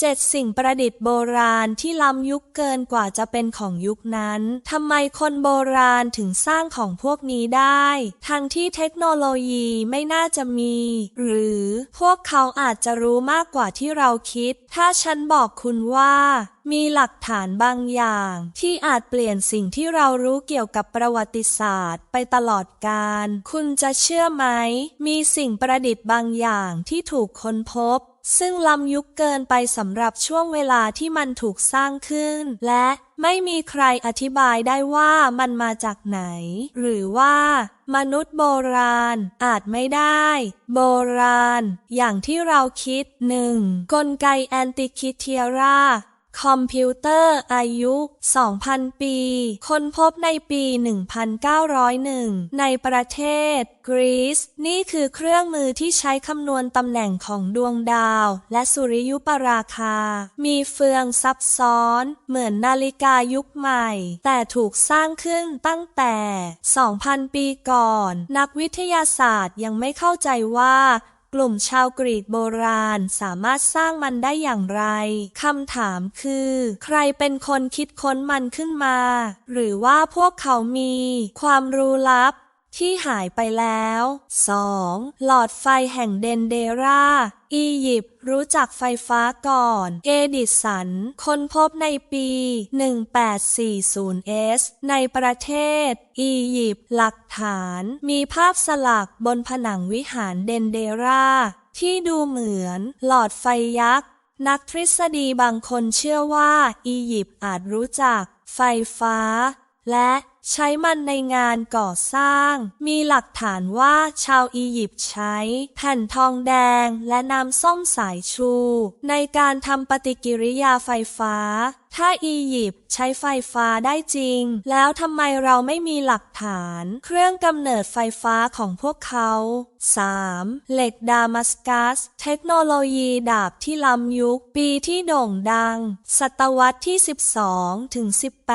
เจ็ดสิ่งประดิษฐ์โบราณที่ล้ำยุคเกินกว่าจะเป็นของยุคนั้น ทำไมคนโบราณถึงสร้างของพวกนี้ได้ ทั้งที่เทคโนโลยีไม่น่าจะมี หรือพวกเขาอาจจะรู้มากกว่าที่เราคิด ถ้าฉันบอกคุณว่ามีหลักฐานบางอย่าง ที่อาจเปลี่ยนสิ่งที่เรารู้เกี่ยวกับประวัติศาสตร์ ไปตลอดกาล คุณจะเชื่อไหม มีสิ่งประดิษฐ์บางอย่างที่ถูกค้นพบ ซึ่งล้ำยุคเกินไปสำหรับช่วงเวลาที่มันถูกสร้างขึ้น และไม่มีใครอธิบายได้ว่ามันมาจากไหน หรือว่า มนุษย์โบราณอาจไม่ได้ โบราณ อย่างที่เราคิดหนึ่งกลไกแอนติคิเทียรา คอมพิวเตอร์อายุ 2,000 ปี ค้นพบในปี 1901 ในประเทศกรีซ นี่คือเครื่องมือที่ใช้คำนวณตำแหน่งของดวงดาว และสุริยุปราคา มีเฟืองซับซ้อน เหมือนนาฬิกายุคใหม่ แต่ถูกสร้างขึ้นตั้งแต่ 2,000 ปีก่อน นักวิทยาศาสตร์ยังไม่เข้าใจว่า กลุ่มชาวกรีกโบราณสามารถสร้างมันได้อย่างไร คำถามคือ ใครเป็นคนคิดค้นมันขึ้นมา หรือว่าพวกเขามี ความรู้ลับ ที่หายไปแล้ว 2. หลอดไฟแห่งเดนเดราอียิปต์รู้จักไฟฟ้าก่อน เอดิสัน ค้นพบในปี 1840 s ในประเทศ อียิปต์หลักฐาน มีภาพสลักบนผนังวิหารเดนเดรา ที่ดูเหมือนหลอดไฟยักษ์ นักทฤษฎีบางคนเชื่อว่า อียิปต์อาจรู้จัก ไฟฟ้า และ ใช้มันในงานก่อสร้าง มีหลักฐานว่าชาวอียิปต์ใช้แผ่นทองแดงและน้ำส้มสายชู ในการทำปฏิกิริยาไฟฟ้า ถ้าอียิปต์ใช้ไฟฟ้าได้จริง แล้วทำไมเราไม่มีหลักฐาน เครื่องกำเนิดไฟฟ้าของพวกเขา 3. เหล็กดามัสกัส เทคโนโลยีดาบที่ล้ำยุค ปีที่โด่งดัง ศตวรรษที่ 12 ถึง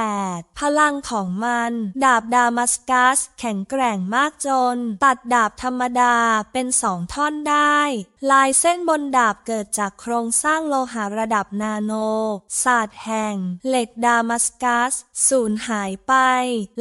18 พลังของมัน ดาบดามัสกัส แข็งแกร่งมากจน ตัดดาบธรรมดาเป็นสองท่อนได้ ลายเส้นบนดาบเกิดจากโครงสร้างโลหะระดับนาโน ศาสตร์แห่งเหล็กดามัสกัสสูญหายไป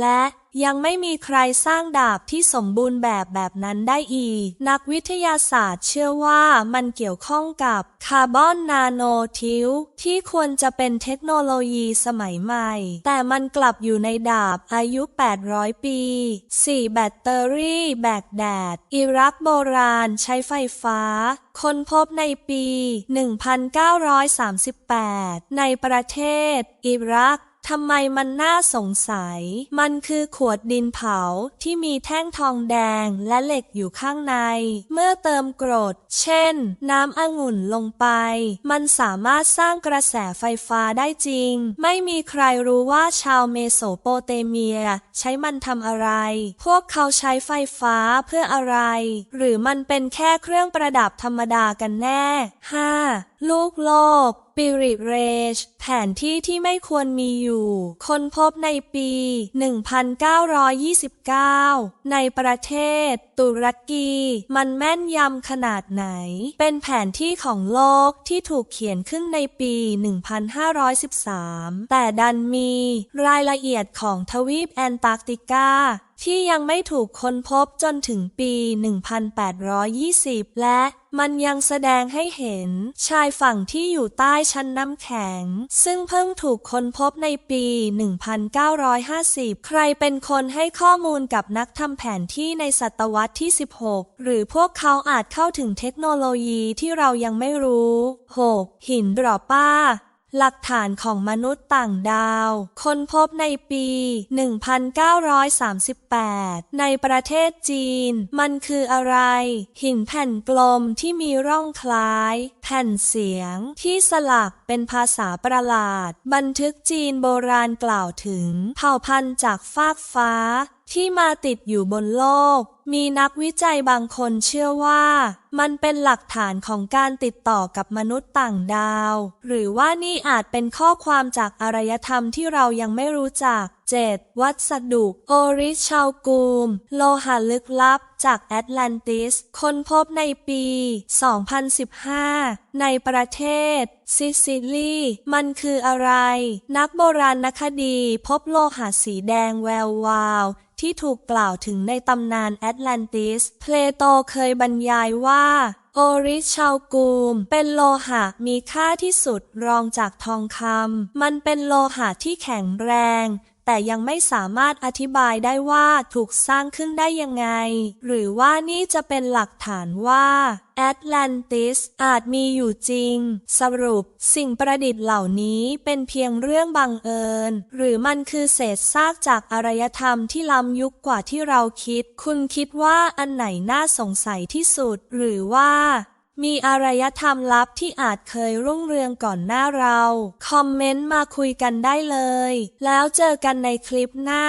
และยังไม่มีใครสร้างดาบที่สมบูรณ์แบบแบบนั้นได้อีก นักวิทยาศาสตร์เชื่อว่ามันเกี่ยวข้องกับคาร์บอนนาโนทิวที่ควรจะเป็นเทคโนโลยีสมัยใหม่ แต่มันกลับอยู่ในดาบอายุ 800 ปี 4 แบตเตอรี่แบกแดด อิรักโบราณใช้ไฟฟ้า ค้นพบในปี 1938 ในประเทศ อิรัก ทำไมมันน่าสงสัย มันคือขวดดินเผาที่มีแท่งทองแดงและเหล็กอยู่ข้างใน เมื่อเติมกรด เช่น น้ำองุ่นลงไป มันสามารถสร้างกระแสไฟฟ้าได้จริง ไม่มีใครรู้ว่าชาวเมโสโปเตเมีย ใช้มันทำอะไร พวกเขาใช้ไฟฟ้าเพื่ออะไร หรือมันเป็นแค่เครื่องประดับธรรมดากันแน่ 5. ลูกโลก Spirit Rage แผนที่ที่ไม่ควรมีอยู่ ค้นพบในปี 1929 ในประเทศ ตุรกี มันแม่นยำขนาดไหน เป็นแผนที่ของโลกที่ถูกเขียนขึ้นในปี 1513 แต่ดันมีรายละเอียดของทวีปแอนตาร์กติกา ที่ยังไม่ถูกค้นพบจนถึงปี 1820 และมันยังแสดงให้เห็นชายฝั่งที่อยู่ใต้ชั้นน้ำแข็ง ซึ่งเพิ่งถูกค้นพบในปี 1950 ใครเป็นคนให้ข้อมูลกับนักทำแผนที่ในศตวรรษที่ 16 หรือพวกเขาอาจเข้าถึงเทคโนโลยีที่เรายังไม่รู้ 6. หินดรอป้า หลักฐานของมนุษย์ต่างดาว ค้นพบในปี 1938 ในประเทศจีน มันคืออะไร หินแผ่นกลมที่มีร่องคล้าย แผ่นเสียง ที่สลักเป็นภาษาประหลาด บันทึกจีนโบราณกล่าวถึง เผ่าพันธุ์จากฟากฟ้า ที่มาติดอยู่บนโลก มีนักวิจัยบางคนเชื่อว่า มันเป็นหลักฐานของการติดต่อกับมนุษย์ต่างดาว หรือว่านี่อาจเป็นข้อความจากอารยธรรมที่เรายังไม่รู้จัก 7. วัสดุ โอริชาลกูม โลหะลึกลับ จากแอตแลนติส ค้นพบในปี 2015 ในประเทศ ซิซิลี มันคืออะไร นักโบราณคดีพบโลหะสีแดงแวววาวที่ถูกกล่าวถึงในตำนานแอตแลนติส เพลโตเคยบรรยายว่า โอริชาลกูม เป็นโลหะมีค่าที่สุดรองจากทองคำ มันเป็นโลหะที่แข็งแรง แต่ยังไม่สามารถอธิบายได้ว่าถูกสร้างขึ้นได้ยังไง หรือว่านี่จะเป็นหลักฐานว่าแอตแลนติสอาจมีอยู่จริง สรุป สิ่งประดิษฐ์เหล่านี้เป็นเพียงเรื่องบังเอิญ หรือมันคือเศษซากจากอารยธรรมที่ล้ำยุคกว่าที่เราคิด คุณคิดว่าอันไหนน่าสงสัยที่สุด หรือว่า มีอารยธรรมลับที่อาจเคยรุ่งเรืองก่อนหน้าเรา คอมเมนต์มาคุยกันได้เลย แล้วเจอกันในคลิปหน้า